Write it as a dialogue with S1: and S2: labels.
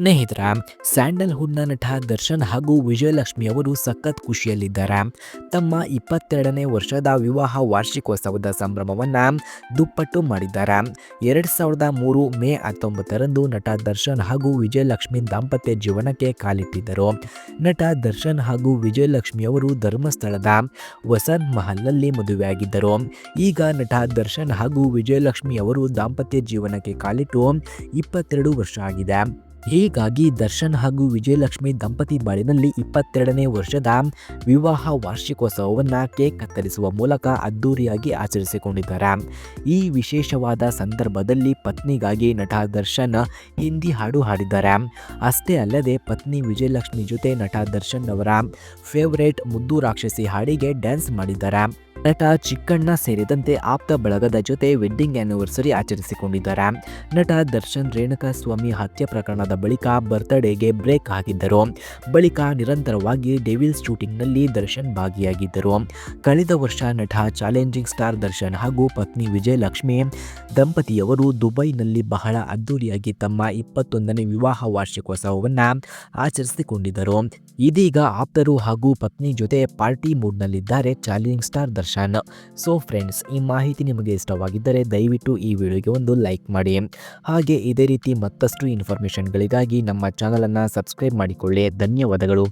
S1: ಸ್ನೇಹಿತರ, ಸ್ಯಾಂಡಲ್ವುಡ್ನ ನಟ ದರ್ಶನ್ ಹಾಗೂ ವಿಜಯಲಕ್ಷ್ಮಿ ಅವರು ಸಖತ್ ಖುಷಿಯಲ್ಲಿದ್ದಾರೆ. ತಮ್ಮ ಇಪ್ಪತ್ತೆರಡನೇ ವರ್ಷದ ವಿವಾಹ ವಾರ್ಷಿಕೋತ್ಸವದ ಸಂಭ್ರಮವನ್ನ ದುಪ್ಪಟ್ಟು ಮಾಡಿದ್ದಾರೆ. ಎರಡು ಸಾವಿರದ ಮೂರು ಮೇ ಹತ್ತೊಂಬತ್ತರಂದು ನಟ ದರ್ಶನ್ ಹಾಗೂ ವಿಜಯಲಕ್ಷ್ಮಿ ದಾಂಪತ್ಯ ಜೀವನಕ್ಕೆ ಕಾಲಿಟ್ಟಿದ್ದರು. ನಟ ದರ್ಶನ್ ಹಾಗೂ ವಿಜಯಲಕ್ಷ್ಮಿ ಅವರು ಧರ್ಮಸ್ಥಳದ ವಸಂತ್ ಮಹಲ್ನಲ್ಲಿ ಮದುವೆಯಾಗಿದ್ದರು. ಈಗ ನಟ ದರ್ಶನ್ ಹಾಗೂ ವಿಜಯಲಕ್ಷ್ಮಿ ಅವರು ದಾಂಪತ್ಯ ಜೀವನಕ್ಕೆ ಕಾಲಿಟ್ಟು ಇಪ್ಪತ್ತೆರಡು ವರ್ಷ ಆಗಿದೆ. ಹೀಗಾಗಿ ದರ್ಶನ್ ಹಾಗೂ ವಿಜಯಲಕ್ಷ್ಮಿ ದಂಪತಿ ಬಾಳಿನಲ್ಲಿ ಇಪ್ಪತ್ತೆರಡನೇ ವರ್ಷದ ವಿವಾಹ ವಾರ್ಷಿಕೋತ್ಸವವನ್ನು ಕೇಕ್ ಕತ್ತರಿಸುವ ಮೂಲಕ ಅದ್ದೂರಿಯಾಗಿ ಆಚರಿಸಿಕೊಂಡಿದ್ದಾರೆ. ಈ ವಿಶೇಷವಾದ ಸಂದರ್ಭದಲ್ಲಿ ಪತ್ನಿಗಾಗಿ ನಟ ದರ್ಶನ್ ಹಿಂದಿ ಹಾಡು ಹಾಡಿದ್ದಾರೆ. ಅಷ್ಟೇ ಅಲ್ಲದೆ ಪತ್ನಿ ವಿಜಯಲಕ್ಷ್ಮಿ ಜೊತೆ ನಟ ದರ್ಶನ್ ಅವರ ಫೇವರೇಟ್ ಮುದ್ದು ರಾಕ್ಷಸಿ ಹಾಡಿಗೆ ಡ್ಯಾನ್ಸ್ ಮಾಡಿದ್ದಾರೆ. ನಟ ಚಿಕ್ಕಣ್ಣ ಸೇರಿದಂತೆ ಆಪ್ತ ಬಳಗದ ಜೊತೆ ವೆಡ್ಡಿಂಗ್ ಆನಿವರ್ಸರಿ ಆಚರಿಸಿಕೊಂಡಿದ್ದಾರೆ. ನಟ ದರ್ಶನ್ ರೇಣುಕಾ ಸ್ವಾಮಿ ಹತ್ಯೆ ಪ್ರಕರಣದ ಬಳಿಕ ಬರ್ತ್ಡೇಗೆ ಬ್ರೇಕ್ ಹಾಕಿದ್ದರು. ಬಳಿಕ ನಿರಂತರವಾಗಿ ಡೆವಿಲ್ಸ್ ಶೂಟಿಂಗ್ನಲ್ಲಿ ದರ್ಶನ್ ಭಾಗಿಯಾಗಿದ್ದರು. ಕಳೆದ ವರ್ಷ ನಟ ಚಾಲೆಂಜಿಂಗ್ ಸ್ಟಾರ್ ದರ್ಶನ್ ಹಾಗೂ ಪತ್ನಿ ವಿಜಯಲಕ್ಷ್ಮಿ ದಂಪತಿಯವರು ದುಬೈನಲ್ಲಿ ಬಹಳ ಅದ್ದೂರಿಯಾಗಿ ತಮ್ಮ ಇಪ್ಪತ್ತೊಂದನೇ ವಿವಾಹ ವಾರ್ಷಿಕೋತ್ಸವವನ್ನು ಆಚರಿಸಿಕೊಂಡಿದ್ದರು. ಇದೀಗ ಆಪ್ತರು ಹಾಗೂ ಪತ್ನಿ ಜೊತೆ party ಮೂಡ್ನಲ್ಲಿದ್ದಾರೆ challenging star Darshan so friends ಈ ಮಾಹಿತಿ ನಿಮಗೆ ಇಷ್ಟವಾಗಿದ್ದರೆ ದಯವಿಟ್ಟು ಈ ವಿಡಿಯೋಗೆ ಒಂದು ಲೈಕ್ ಮಾಡಿ. ಹಾಗೆ ಇದೇ ರೀತಿ ಮತ್ತಷ್ಟು ಇನ್ಫಾರ್ಮೇಷನ್ಗಳಿಗಾಗಿ ನಮ್ಮ ಚಾನಲನ್ನು ಸಬ್ಸ್ಕ್ರೈಬ್ ಮಾಡಿಕೊಳ್ಳಿ. ಧನ್ಯವಾದಗಳು.